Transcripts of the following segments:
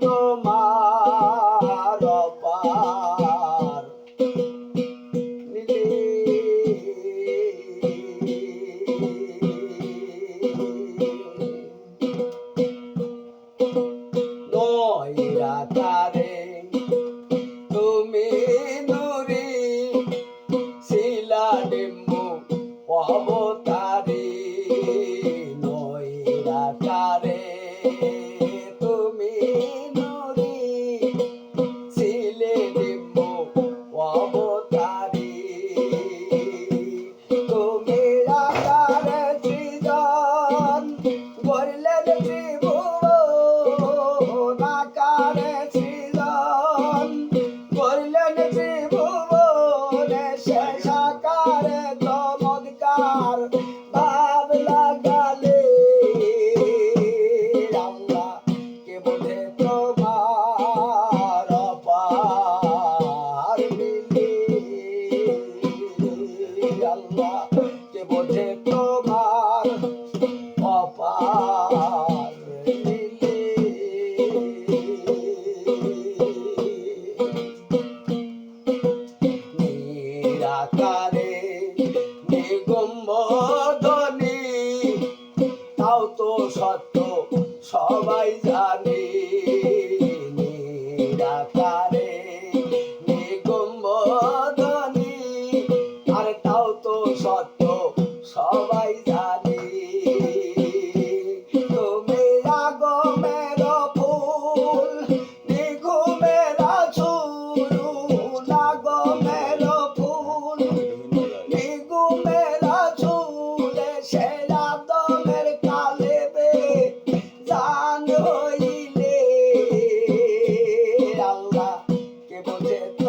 তোমার কে বোঝে তোমার অপার তাও তো সত্য সবাই জানে।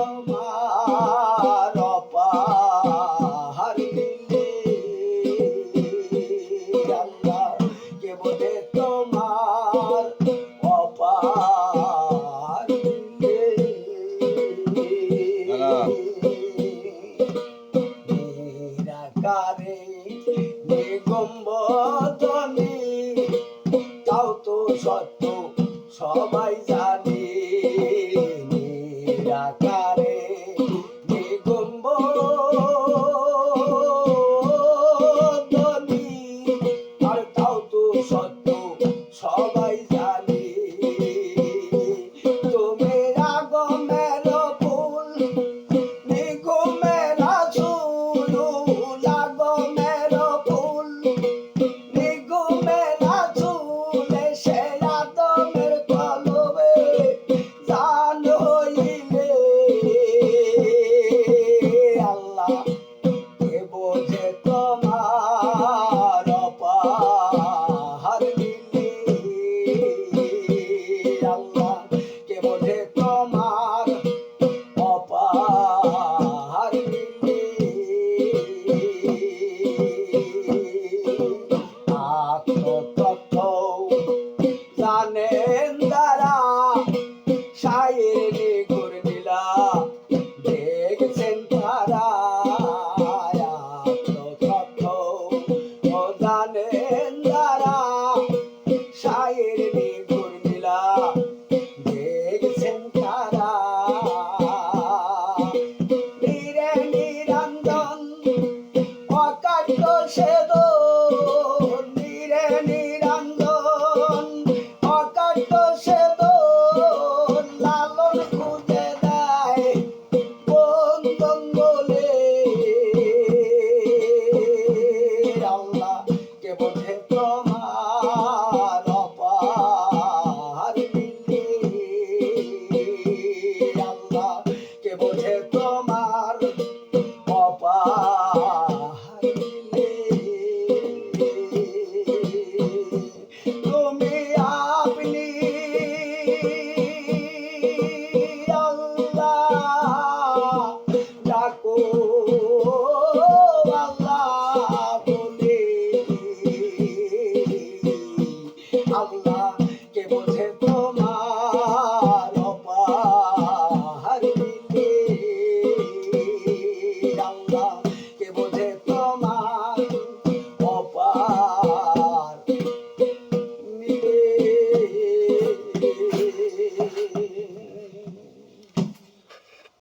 তোমার অপাহারিলে আল্লাহ কে তাও তো সত্য সবাই জানে। I son. গোয়েন্দারা সায়ের নিগুর নীলা দেখছেন তারা জানে Oh.